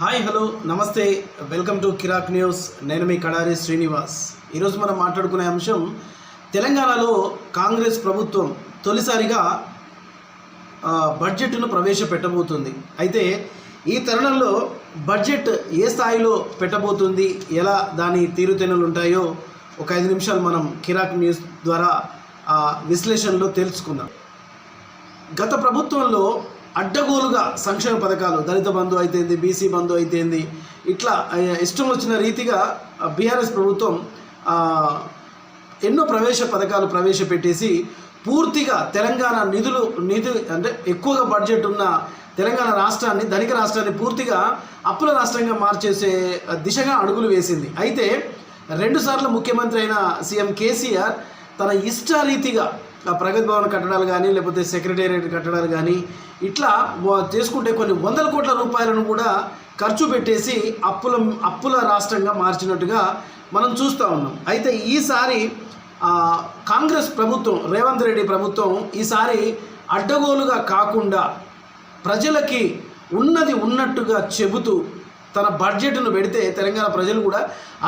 Hi hello నమస్తే. Welcome to Kiraak news. నేను మీ కడారి శ్రీనివాస్. ఈరోజు మనం మాట్లాడుకునే అంశం తెలంగాణలో కాంగ్రెస్ ప్రభుత్వం తొలిసారిగా బడ్జెట్ను ప్రవేశపెట్టబోతుంది. అయితే ఈ తరుణంలో బడ్జెట్ ఏ స్థాయిలో పెట్టబోతుంది? ఎలా దాని తీరుతెన్నులు ఉంటాయో ఒక ఐదు నిమిషాలు మనం కిరాక్ న్యూస్ ద్వారా ఆ విశ్లేషణలో తెలుసుకుందాం. గత ప్రభుత్వంలో అడ్డగోలుగా సంక్షేమ పథకాలు దళిత బంధు అయితేంది బీసీ బంధు అయితేంది ఇట్లా ఇష్టం వచ్చిన రీతిగా బీఆర్ఎస్ ప్రభుత్వం ఎన్నో ప్రవేశ పథకాలు ప్రవేశపెట్టేసి పూర్తిగా తెలంగాణ నిధులు నిధు అంటే ఎక్కువగా బడ్జెట్ ఉన్న తెలంగాణ రాష్ట్రాన్ని ధనిక రాష్ట్రాన్ని పూర్తిగా అప్పుల రాష్ట్రంగా మార్చేసే దిశగా అడుగులు వేసింది. అయితే రెండుసార్లు ముఖ్యమంత్రి అయిన సీఎం కేసీఆర్ తన ఇష్టారీతిగా ప్రగతి భవన్ కట్టడాలు కానీ లేకపోతే సెక్రటేరియట్ కట్టడాలు కానీ ఇట్లా చేసుకుంటే కొన్ని వందల కోట్ల రూపాయలను కూడా ఖర్చు పెట్టేసి అప్పుల అప్పుల రాష్ట్రంగా మార్చినట్టుగా మనం చూస్తూ ఉన్నాం. అయితే ఈసారి కాంగ్రెస్ ప్రభుత్వం రేవంత్ రెడ్డి ప్రభుత్వం ఈసారి అడ్డగోలుగా కాకుండా ప్రజలకి ఉన్నది ఉన్నట్టుగా చెబుతూ తన బడ్జెట్ను పెడితే తెలంగాణ ప్రజలు కూడా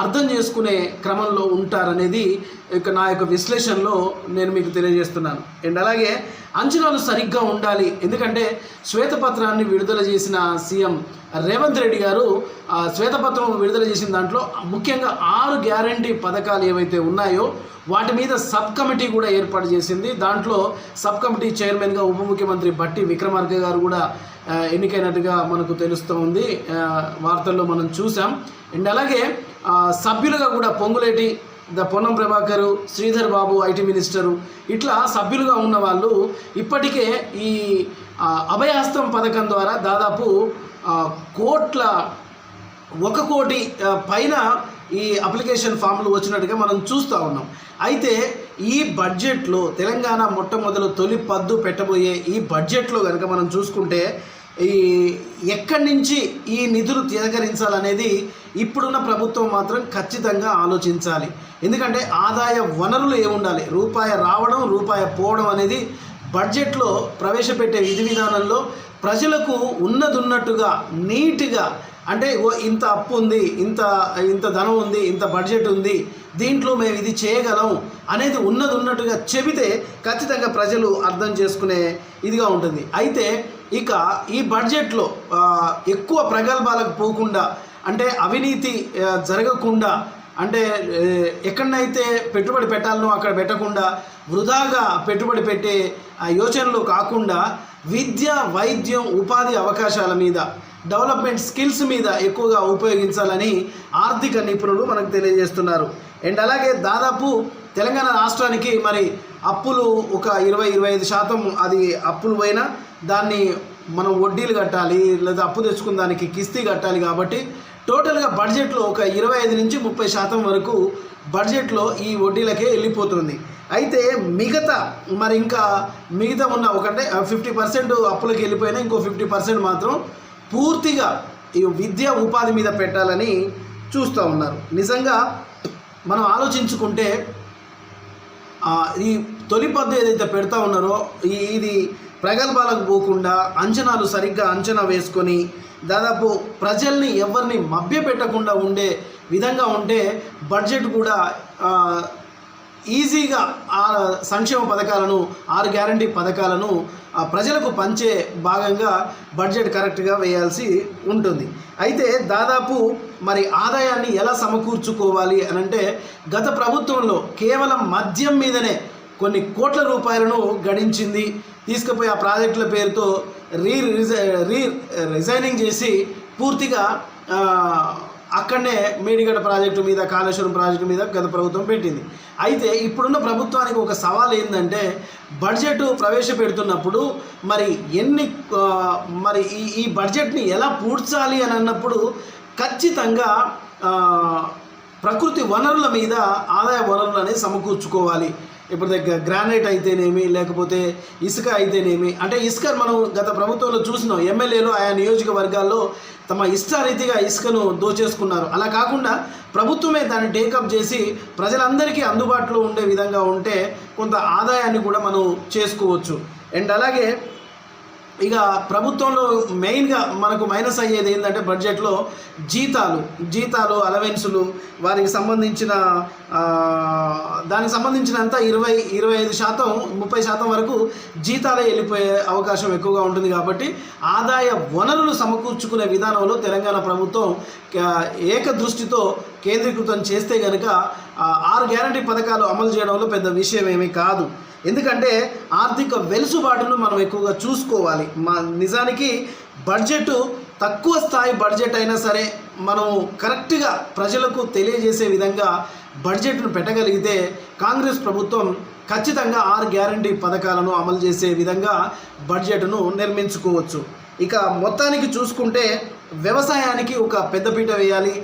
అర్థం చేసుకునే క్రమంలో ఉంటారనేది ఇక నా యొక్క విశ్లేషణలో నేను మీకు తెలియజేస్తున్నాను. అండ్ అలాగే అంచనాలు సరిగ్గా ఉండాలి. ఎందుకంటే శ్వేతపత్రాన్ని విడుదల చేసిన సీఎం రేవంత్ రెడ్డి గారు ఆ శ్వేతపత్రం విడుదల చేసిన దాంట్లో ముఖ్యంగా ఆరు గ్యారంటీ పథకాలు ఏవైతే ఉన్నాయో వాటి మీద సబ్ కమిటీ కూడా ఏర్పాటు చేసింది. దాంట్లో సబ్ కమిటీ చైర్మన్గా ఉప ముఖ్యమంత్రి బట్టి విక్రమార్క గారు కూడా ఎన్నికైనట్టుగా మనకు తెలుస్తూ ఉంది. వార్తల్లో మనం చూసాం అండ్ అలాగే సభ్యులుగా కూడా పొంగులేటి ద పొన్నం ప్రభాకరు శ్రీధర్ బాబు ఐటీ మినిస్టరు ఇట్లా సభ్యులుగా ఉన్న వాళ్ళు ఇప్పటికే ఈ అభయహస్తం పథకం ద్వారా దాదాపు కోట్ల ఒక కోటి పైన ఈ అప్లికేషన్ ఫామ్లు వచ్చినట్టుగా మనం చూస్తూ ఉన్నాం. అయితే ఈ బడ్జెట్లో తెలంగాణ మొట్టమొదలు తొలి పద్దు పెట్టబోయే ఈ బడ్జెట్లో కనుక మనం చూసుకుంటే ఈ ఎక్కడి నుంచి ఈ నిధులు తిరగరించాలనేది ఇప్పుడున్న ప్రభుత్వం మాత్రం ఖచ్చితంగా ఆలోచించాలి. ఎందుకంటే ఆదాయ వనరులు ఏముండాలి? రూపాయి రావడం రూపాయి పోవడం అనేది బడ్జెట్లో ప్రవేశపెట్టే విధి విధానంలో ప్రజలకు ఉన్నదున్నట్టుగా నీట్గా అంటే ఓ ఇంత అప్పు ఉంది ఇంత ఇంత ధనం ఉంది ఇంత బడ్జెట్ ఉంది దీంట్లో మేము ఇది చేయగలం అనేది ఉన్నది ఉన్నట్టుగా చెబితే ఖచ్చితంగా ప్రజలు అర్థం చేసుకునే ఇదిగా ఉంటుంది. అయితే ఇక ఈ బడ్జెట్లో ఎక్కువ ప్రగల్భాలకు పోకుండా అంటే అవినీతి జరగకుండా అంటే ఎక్కడనైతే పెట్టుబడి పెట్టాలనో అక్కడ పెట్టకుండా వృధాగా పెట్టుబడి పెట్టే ఆ యోచనలు కాకుండా విద్య వైద్యం ఉపాధి అవకాశాల మీద డెవలప్మెంట్ స్కిల్స్ మీద ఎక్కువగా ఉపయోగించాలని ఆర్థిక నిపుణులు మనకు తెలియజేస్తున్నారు. అండ్ అలాగే దాదాపు తెలంగాణ రాష్ట్రానికి మరి అప్పులు ఒక ఇరవై ఇరవై ఐదు శాతం అది అప్పులు పోయినా దాన్ని మనం వడ్డీలు కట్టాలి లేదా అప్పు తెచ్చుకున్న దానికి కిస్తీ కట్టాలి కాబట్టి టోటల్గా బడ్జెట్లో ఒక ఇరవై ఐదు నుంచి ముప్పై శాతం వరకు బడ్జెట్లో ఈ వడ్డీలకే వెళ్ళిపోతుంది. అయితే మిగతా మరి ఇంకా మిగతా ఉన్న ఒకటే ఫిఫ్టీ పర్సెంట్ అప్పులకి వెళ్ళిపోయినా ఇంకో ఫిఫ్టీ పర్సెంట్ మాత్రం పూర్తిగా ఈ విద్య ఉపాధి మీద పెట్టాలని చూస్తూ ఉన్నారు. నిజంగా మనం ఆలోచించుకుంటే ఈ తొలి పద్దు ఏదైతే పెడతా ఉన్నారో ఈ ఇది ప్రగల్భాలకు పోకుండా అంచనాలు సరిగ్గా అంచనా వేసుకొని దాదాపు ప్రజల్ని ఎవరిని మభ్యపెట్టకుండా ఉండే విధంగా ఉంటే బడ్జెట్ కూడా ఈజీగా ఆ సంక్షేమ పథకాలను ఆరు గ్యారంటీ పథకాలను ఆ, ప్రజలకు పంచే భాగంగా బడ్జెట్ కరెక్ట్గా వేయాల్సి ఉంటుంది. అయితే దాదాపు మరి ఆదాయాన్ని ఎలా సమకూర్చుకోవాలి అని అంటే గత ప్రభుత్వంలో కేవలం మద్యం మీదనే కొన్ని కోట్ల రూపాయలను గడించింది తీసుకుపోయి ఆ ప్రాజెక్టుల పేరుతో రీ రిజై రీ రిజైనింగ్ చేసి పూర్తిగా అక్కడనే మేడిగడ్డ ప్రాజెక్టు మీద కాళేశ్వరం ప్రాజెక్టు మీద గత ప్రభుత్వం పెట్టింది. అయితే ఇప్పుడున్న ప్రభుత్వానికి ఒక సవాల్ ఏంటంటే బడ్జెట్ ప్రవేశపెడుతున్నప్పుడు మరి ఎన్ని మరి ఈ ఈ బడ్జెట్ని ఎలా పూడ్చాలి అని అన్నప్పుడు ఖచ్చితంగా ప్రకృతి వనరుల మీద ఆదాయ వనరులు అనేది సమకూర్చుకోవాలి. ఇప్పుడు దగ్గర గ్రానైట్ అయితేనేమి లేకపోతే ఇసుక అయితేనేమి అంటే ఇసుక మనం గత ప్రభుత్వంలో చూసినాం. ఎమ్మెల్యేలు ఆయా నియోజకవర్గాల్లో తమ ఇష్టారీతిగా ఇసుకను దోచేసుకున్నారు. అలా కాకుండా ప్రభుత్వమే దాన్ని టేకప్ చేసి ప్రజలందరికీ అందుబాటులో ఉండే విధంగా ఉంటే కొంత ఆదాయాన్ని కూడా మనం చేసుకోవచ్చు. అండ్ అలాగే ఇక ప్రభుత్వంలో మెయిన్గా మనకు మైనస్ అయ్యేది ఏంటంటే బడ్జెట్లో జీతాలు జీతాలు అలవెన్సులు వారికి సంబంధించిన దానికి సంబంధించినంత ఇరవై ఇరవై ఐదు శాతం ముప్పై శాతం వరకు జీతాలే వెళ్ళిపోయే అవకాశం ఎక్కువగా ఉంటుంది కాబట్టి ఆదాయ వనరులు సమకూర్చుకునే విధానంలో తెలంగాణ ప్రభుత్వం ఏక ఏకదృష్టితో కేంద్రీకృతం చేస్తే కనుక ఆరు గ్యారంటీ పథకాలు అమలు చేయడంలో పెద్ద విషయం ఏమీ కాదు. ఎందుకంటే ఆర్థిక వెలుసుబాటును మనం ఎక్కువగా చూసుకోవాలి. మా నిజానికి బడ్జెట్ తక్కువ స్థాయి బడ్జెట్ అయినా సరే మనం కరెక్ట్గా ప్రజలకు తెలియజేసే విధంగా బడ్జెట్ను పెట్టగలిగితే కాంగ్రెస్ ప్రభుత్వం ఖచ్చితంగా ఆరు గ్యారంటీ పథకాలను అమలు చేసే విధంగా బడ్జెట్ను నిర్మించుకోవచ్చు. ఇక మొత్తానికి చూసుకుంటే వ్యవసాయానికి ఒక పెద్దపీట వేయాలి.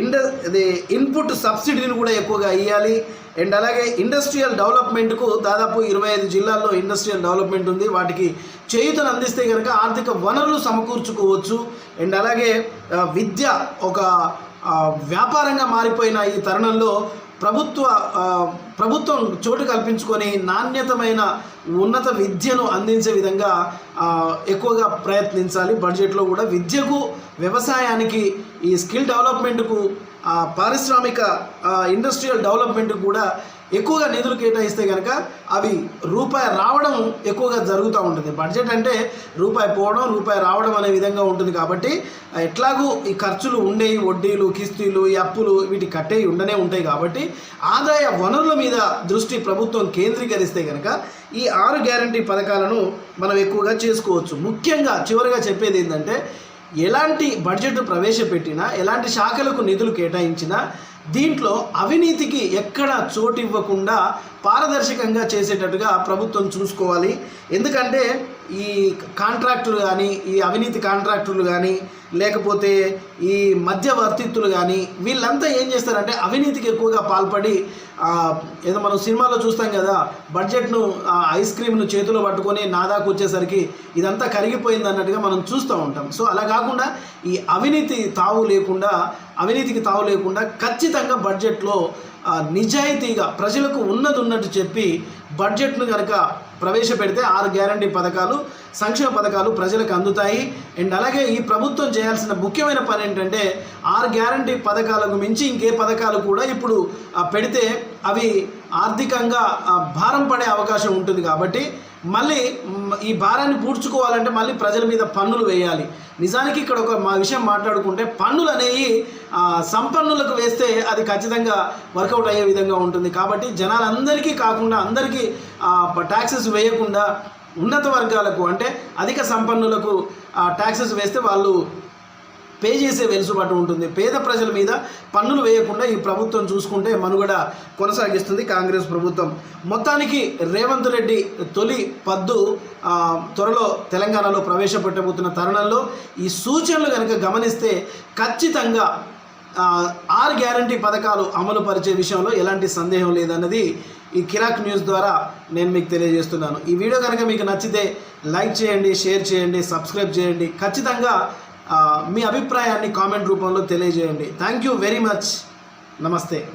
ఇండ ఇది ఇన్పుట్ సబ్సిడీని కూడా ఎక్కువగా ఇవ్వాలి అండ్ అలాగే ఇండస్ట్రియల్ డెవలప్మెంట్కు దాదాపు ఇరవై ఐదు జిల్లాల్లో ఇండస్ట్రియల్ డెవలప్మెంట్ ఉంది. వాటికి చేయుతను అందిస్తే కనుక ఆర్థిక వనరులు సమకూర్చుకోవచ్చు. అండ్ అలాగే విద్య ఒక వ్యాపారంగా మారిపోయిన ఈ తరుణంలో ప్రభుత్వ ప్రభుత్వం చోటు కల్పించుకొని నాణ్యతమైన ఉన్నత విద్యను అందించే విధంగా ఎక్కువగా ప్రయత్నించాలి. బడ్జెట్లో కూడా విద్యకు వ్యవసాయానికి ఈ స్కిల్ డెవలప్మెంట్కు పారిశ్రామిక ఇండస్ట్రియల్ డెవలప్మెంట్కు కూడా ఎక్కువగా నిధులు కేటాయిస్తే కనుక అవి రూపాయి రావడం ఎక్కువగా జరుగుతూ ఉంటుంది. బడ్జెట్ అంటే రూపాయి పోవడం రూపాయి రావడం అనే విధంగా ఉంటుంది కాబట్టి ఎట్లాగూ ఈ ఖర్చులు ఉండేవి వడ్డీలు కిస్తీలు ఈ అప్పులు వీటి కట్టేవి ఉండనే ఉంటాయి కాబట్టి ఆదాయ వనరుల మీద దృష్టి ప్రభుత్వం కేంద్రీకరిస్తే కనుక ఈ ఆరు గ్యారంటీ పథకాలను మనం ఎక్కువగా చేసుకోవచ్చు. ముఖ్యంగా చివరిగా చెప్పేది ఏంటంటే ఎలాంటి బడ్జెట్ ప్రవేశపెట్టినా ఎలాంటి శాఖలకు నిధులు కేటాయించినా దీంట్లో అవినీతికి ఎక్కడ చోటు ఇవ్వకుండా పారదర్శకంగా చేసేటట్టుగా ప్రభుత్వం చూసుకోవాలి. ఎందుకంటే ఈ కాంట్రాక్టులు కానీ ఈ అవినీతి కాంట్రాక్టులు కానీ లేకపోతే ఈ మధ్యవర్తిత్తులు కానీ వీళ్ళంతా ఏం చేస్తారంటే అవినీతికి ఎక్కువగా పాల్పడి ఏదో మనం సినిమాలో చూస్తాం కదా బడ్జెట్ను ఐస్ క్రీమ్ను చేతిలో పట్టుకొని నాదాకు వచ్చేసరికి ఇదంతా కరిగిపోయింది అన్నట్టుగా మనం చూస్తూ ఉంటాం. సో అలా కాకుండా ఈ అవినీతి తావు లేకుండా అవినీతికి తావు లేకుండా ఖచ్చితంగా బడ్జెట్లో నిజాయితీగా ప్రజలకు ఉన్నది ఉన్నట్టు చెప్పి బడ్జెట్ను కనుక ప్రవేశపెడితే ఆరు గ్యారంటీ పథకాలు సంక్షేమ పథకాలు ప్రజలకు అందుతాయి. అండ్ అలాగే ఈ ప్రభుత్వం చేయాల్సిన ముఖ్యమైన పని ఏంటంటే ఆరు గ్యారంటీ పథకాలకు మించి ఇంకే పథకాలు కూడా ఇప్పుడు పెడితే అవి ఆర్థికంగా భారం పడే అవకాశం ఉంటుంది కాబట్టి మళ్ళీ ఈ భారాన్ని పూడ్చుకోవాలంటే మళ్ళీ ప్రజల మీద పన్నులు వేయాలి. నిజానికి ఇక్కడ ఒక మా విషయం మాట్లాడుకుంటే పన్నులు అనేవి సంపన్నులకు వేస్తే అది ఖచ్చితంగా వర్కౌట్ అయ్యే విధంగా ఉంటుంది. కాబట్టి జనాలందరికీ కాకుండా అందరికీ ట్యాక్సెస్ వేయకుండా ఉన్నత వర్గాలకు అంటే అధిక సంపన్నులకు ట్యాక్సెస్ వేస్తే వాళ్ళు పే చేసే వెలుసుబాటు ఉంటుంది. పేద ప్రజల మీద పన్నులు వేయకుండా ఈ ప్రభుత్వం చూసుకుంటే మనుగడ కొనసాగిస్తుంది కాంగ్రెస్ ప్రభుత్వం. మొత్తానికి రేవంత్ రెడ్డి తొలి పద్దు త్వరలో తెలంగాణలో ప్రవేశపెట్టబోతున్న తరుణంలో ఈ సూచనలు కనుక గమనిస్తే ఖచ్చితంగా ఆర్ ఆరు గ్యారంటీ పథకాలు అమలు పరిచే విషయంలో ఎలాంటి సందేహం లేదన్నది ఈ కిరాక్ న్యూస్ ద్వారా నేను మీకు తెలియజేస్తున్నాను. ఈ వీడియో కనుక మీకు నచ్చితే లైక్ చేయండి షేర్ చేయండి సబ్స్క్రైబ్ చేయండి. ఖచ్చితంగా మీ అభిప్రాయాన్ని కామెంట్ రూపంలో తెలియజేయండి. థ్యాంక్ యూ వెరీ మచ్ నమస్తే.